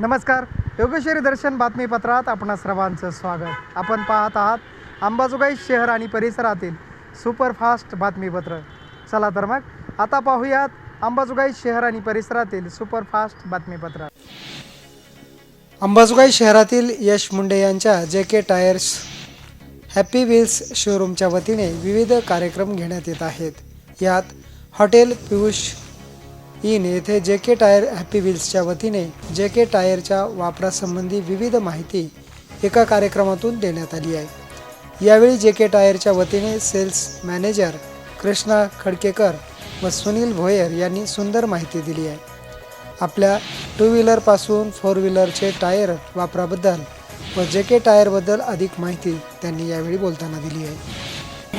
नमस्कार. योगेश्वरी दर्शन बातमीपत्रात आपणा सर्वांचं स्वागत. आपण पाहत आहात अंबाजोगाई शहर आणि परिसरातील सुपरफास्ट बातमीपत्र. चला तर मग आता पाहूयात अंबाजोगाई शहर आणि परिसरातील सुपरफास्ट बातमीपत्र. अंबाजोगाई शहरातील यश मुंडे यांच्या J K tyres happy wheels शोरूमच्या वतीने विविध कार्यक्रम घेण्यात येत आहेत. यात हॉटेल पियुष इन येथे जे के टायर हॅपी व्हील्सच्या वतीने जे के टायरच्या वापरासंबंधी विविध माहिती एका कार्यक्रमातून देण्यात आली आहे. यावेळी जे के टायरच्या वतीने सेल्स मॅनेजर कृष्णा खडकेकर व सुनील भोयर यांनी सुंदर माहिती दिली आहे. आपल्या टू व्हीलरपासून फोर व्हीलरचे टायर वापराबद्दल व जे के टायरबद्दल अधिक माहिती त्यांनी यावेळी बोलताना दिली आहे.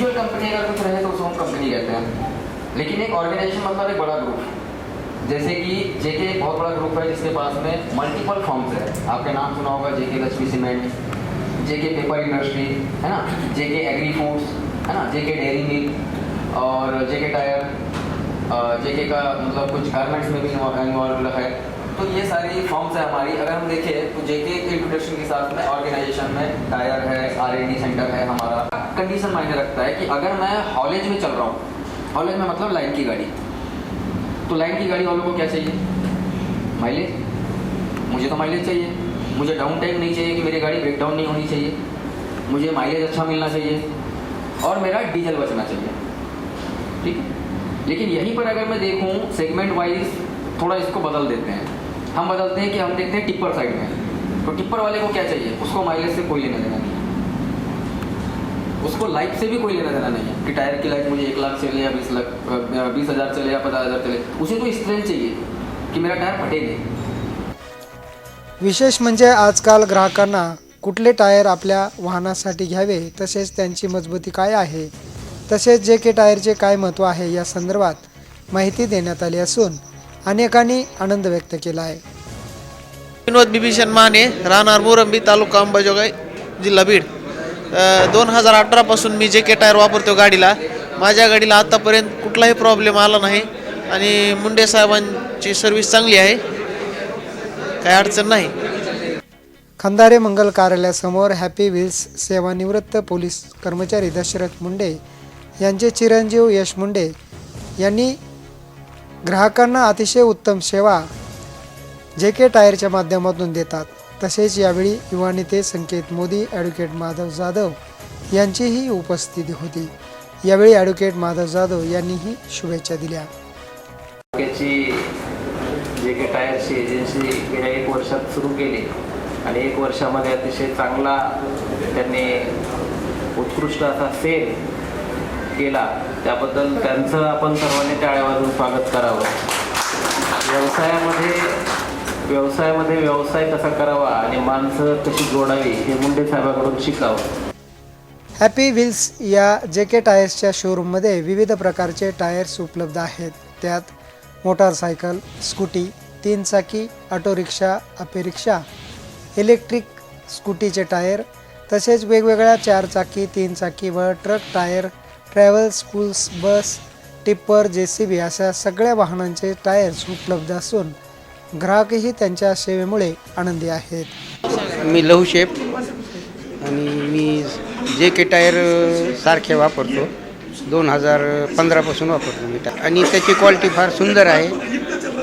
जो कंपनी कुछ रहे तो उसको हम कंपनी कहते हैं लेकिन एक ऑर्गेनाइजेशन मतलब एक बड़ा ग्रुप जैसे कि जेके एक बहुत बड़ा ग्रुप है जिसके पास में मल्टीपल फॉर्म्स है। आपके नाम सुना होगा JK Lakshmi cement JK paper industry है ना? जेके एग्री फूड्स है ना? जेके डेयरी मिल और जेके टायर जेके का मतलब कुछ गारमेंट्स में भी इन्वॉल्व है। तो ये सारी फॉर्म्स है हमारी। अगर हम देखें तो जेके के इंट्रोडक्शन के साथ में ऑर्गेनाइजेशन में टायर है आर सेंटर है हमारा। कंडीशन मायने रखता है कि अगर मैं हॉलेज में चल रहा हूँ हॉलेज में मतलब लाइन की गाड़ी तो लाइन की गाड़ी वालों को क्या चाहिए? माइलेज मुझे तो माइलेज चाहिए। मुझे डाउन टाइम नहीं चाहिए कि मेरी गाड़ी ब्रेक डाउन नहीं होनी चाहिए। मुझे माइलेज अच्छा मिलना चाहिए। और मेरा डीजल बचना चाहिए। ठीक है? लेकिन यहीं पर अगर मैं देखूँ सेगमेंट वाइज थोड़ा इसको बदल देते हैं। हम बदलते हैं कि हम देखते हैं टिप्पर साइड में। तो टिप्पर वाले को क्या चाहिए? उसको माइलेज से कोई लेना देना नहीं। उसको लाइफ से भी कोई लेना देना नहीं है कि टायर की लाइफ मुझे एक लाख चले या बीस लाख बीस हज़ार चले या पचास हज़ार चले उसे तो स्ट्रेंथ चाहिए कि मेरा टायर फटे नहीं। विशेष म्हणजे आजकाल ग्राहकांना कुठले टायर आपल्या वाहनासाठी घ्यावे तसेच त्यांची मजबूती काय आहे तसेच जे के टायरचे काय महत्त्व आहे या संदर्भात माहिती देण्यात आली असून अनेकांनी आनंद व्यक्त केला आहे. विनोद बिभीषण माने राहणार मोरंबी तालुका अंबाजोगाई जिल्हा बीड. दोन हजार अठरापासून मी जे के टायर वापरतो गाडीला माझ्या गाडीला आत्तापर्यंत कुठलाही प्रॉब्लेम आला नाही आणि मुंडे साहेबांची सर्व्हिस चांगली आहे. काही अडचण नाही. खंदारे मंगल कार्यालयासमोर हॅपी व्हील्स सेवानिवृत्त पोलीस कर्मचारी दशरथ मुंडे यांचे चिरंजीव यश मुंडे यांनी ग्राहकांना अतिशय उत्तम सेवा जे के टायरच्या माध्यमातून देतात. तसेच यावेळी युवा नेते संकेत मोदी ॲडव्होकेट माधव जाधव यांचीही उपस्थिती होती. यावेळी ॲडव्होकेट माधव जाधव यांनीही शुभेच्छा दिल्या. जे के टायरची एजन्सी गेल्या एक वर्षात सुरू केली आणि एक वर्षामध्ये अतिशय चांगला त्यांनी उत्कृष्ट असा सेल केला. त्याबद्दल त्यांचं आपण सर्वांनी टाळ्या वाजून स्वागत करावं. व्यवसायामध्ये व्यवसायामध्ये व्यवसाय कसा करावा आणि माणसं कशी जोडावी हे मुंडे साहेबांकडून शिकावं. हॅपी व्हील्स या जे के टायर्सच्या शोरूममध्ये विविध प्रकारचे टायर्स उपलब्ध आहेत. त्यात मोटारसायकल स्कूटी तीन चाकी ऑटो रिक्षा इलेक्ट्रिक स्कूटीचे टायर तसेच वेगवेगळ्या चार चाकी तीन चाकी व truck tyre travel schools bus tipper J C B अशा सगळ्या वाहनांचे टायर्स उपलब्ध असून ग्राहकही त्यांच्या सेवेमुळे आनंदी आहेत. मी लहू शेप आणि मी जे के टायर सारखे वापरतो. दोन हजार पंधरापासून वापरतो मी टायर आणि त्याची क्वालिटी फार सुंदर आहे.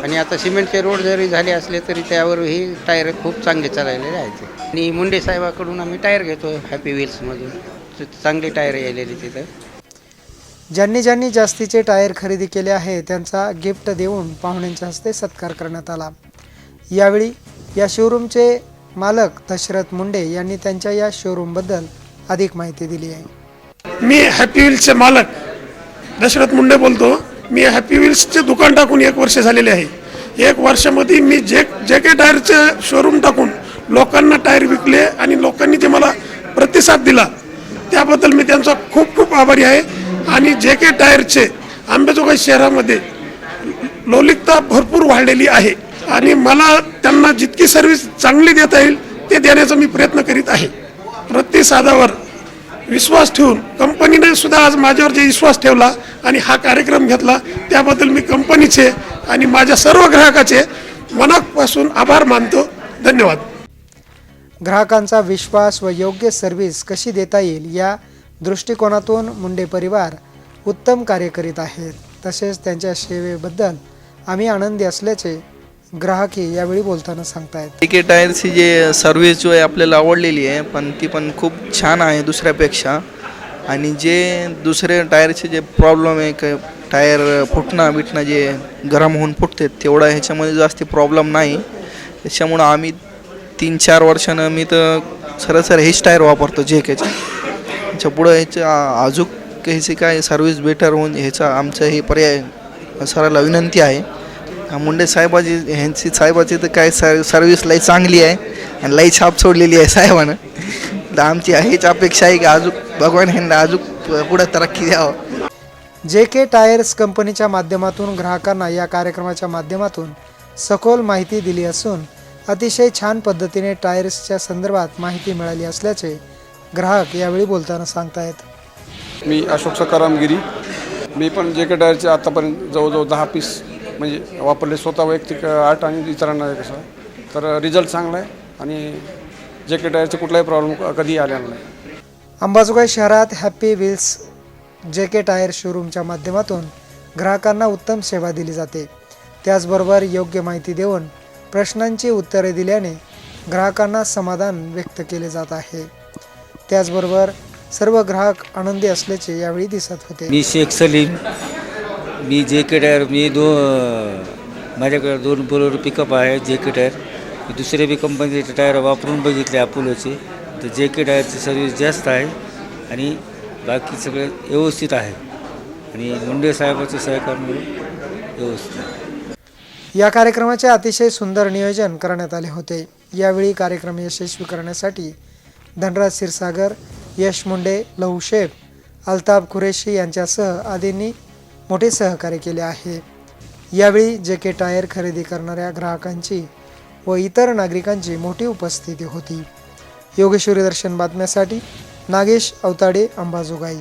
आणि आता सिमेंटचे रोड जरी झाले असले तरी त्यावरही टायर खूप चांगले चाललेले आहेत. आणि मुंडे साहेबाकडून आम्ही टायर घेतो हॅपी व्हील्समधून चांगले टायर यायलेले तिथं. ज्यांनी ज्यांनी जास्तीचे टायर खरेदी केले आहे त्यांचा गिफ्ट देऊन पाहुण्यांच्या हस्ते सत्कार करण्यात आला. यावेळी या शोरूमचे मालक दशरथ मुंडे यांनी त्यांच्या या शोरूमबद्दल अधिक माहिती दिली आहे. मी हॅपी व्हील्सचे मालक दशरथ मुंडे बोलतो. मी हॅपी व्हील्सचे दुकान टाकून एक वर्ष झालेले आहे. एक वर्षामध्ये मी जे जे काही टायरचे शोरूम टाकून लोकांना टायर विकले आणि लोकांनी जे मला प्रतिसाद दिला. त्याबद्दल मी त्यांचा खूप खूप आभारी आहे. आणि जे के टायरचे आंबेजोगाई शहरामध्ये लौलिकता भरपूर वाढलेली आहे. आणि मला त्यांना जितकी सर्व्हिस चांगली देता येईल ते देण्याचा मी प्रयत्न करीत आहे. प्रतिसादावर विश्वास ठेवून कंपनीने सुद्धा आज माझ्यावर जे विश्वास ठेवला आणि हा कार्यक्रम घेतला त्याबद्दल मी कंपनीचे आणि माझ्या सर्व ग्राहकाचे मनापासून आभार मानतो. धन्यवाद. ग्राहकांचा विश्वास व योग्य सर्व्हिस कशी देता येईल या दृष्टिकोनातून मुंडे परिवार उत्तम कार्य करीत आहेत. तसेच त्यांच्या सेवेबद्दल आम्ही आनंदी असल्याचे ग्राहकही यावेळी बोलताना सांगतायत. के टायरची जे सर्व्हिस जो आहे आपल्याला आवडलेली आहे पण ती पण खूप छान आहे दुसऱ्यापेक्षा. आणि जे दुसरे टायरचे जे प्रॉब्लेम आहे क टायर फुटणं बिटणं जे गरम होऊन फुटते तेवढा ह्याच्यामध्ये जास्त प्रॉब्लेम नाही. त्याच्यामुळं आम्ही तीन चार वर्षानं मी तर सरासर हेच टायर वापरतो जे केचं ह्याच्या पुढं ह्याच्या अजून ह्याची काय सर्व्हिस बेटर होऊन ह्याचा आमचं हे पर्याय सराला विनंती आहे. मुंडे साहेबाची ह्यांची साहेबाची तर काय सर सर्व्हिस लई चांगली आहे आणि लई छाप सोडलेली आहे साहेबानं. तर आमची हीच अपेक्षा आहे की अजून भगवान ह्यांना अजून पुढं तरक्की द्यावं. जे के टायर्स कंपनीच्या माध्यमातून ग्राहकांना या कार्यक्रमाच्या माध्यमातून सखोल माहिती दिली असून अतिशय छान पद्धतीने टायर्सच्या संदर्भात माहिती मिळाली असल्याचे ग्राहक यावेळी बोलताना सांगतायत. मी अशोक सकाराम गिरी मी पण जे के टायरचे आत्तापर्यंत जवळजवळ दहा पीस म्हणजे वापरले स्वतः वैयक्तिक आठ आणि इतरांना कसं तर रिझल्ट चांगला आहे आणि जे के टायरचे कुठलाही प्रॉब्लेम कधीही आलेला नाही. अंबाजोगाई शहरात हॅपी व्हील्स जे के टायर शोरूमच्या माध्यमातून ग्राहकांना उत्तम सेवा दिली जाते. त्याचबरोबर योग्य माहिती देऊन प्रश्नांची उत्तरे दिल्याने ग्राहकांना समाधान व्यक्त केले जात आहे. त्याचबरोबर सर्व ग्राहक आनंदी असल्याचे यावेळी दिसत होते. मी शेख सलीम. मी जे के टायर मी दो माझ्याकडे दोन बोलोर पिकअप आहे जे के टायर मी दुसरे बी कंपनीचे टायर वापरून बघितले अपोलोचे. तर जे के टायरची सर्विस जास्त आहे आणि बाकी सगळे व्यवस्थित आहे. आणि मुंडे साहेबाचं सहकार्य व्यवस्थित आहे. या कार्यक्रमाचे अतिशय सुंदर नियोजन करण्यात आले होते. यावेळी कार्यक्रम यशस्वी करण्यासाठी धनराज क्षीरसागर यश मुंडे लहू शेख अल्ताफ कुरेशी यांच्यासह आदींनी मोठे सहकार्य केले आहे. यावेळी जे के टायर खरेदी करणाऱ्या ग्राहकांची व इतर नागरिकांची मोठी उपस्थिती होती. योगेश्वरी दर्शन बातम्यासाठी नागेश अवताडे अंबाजोगाई.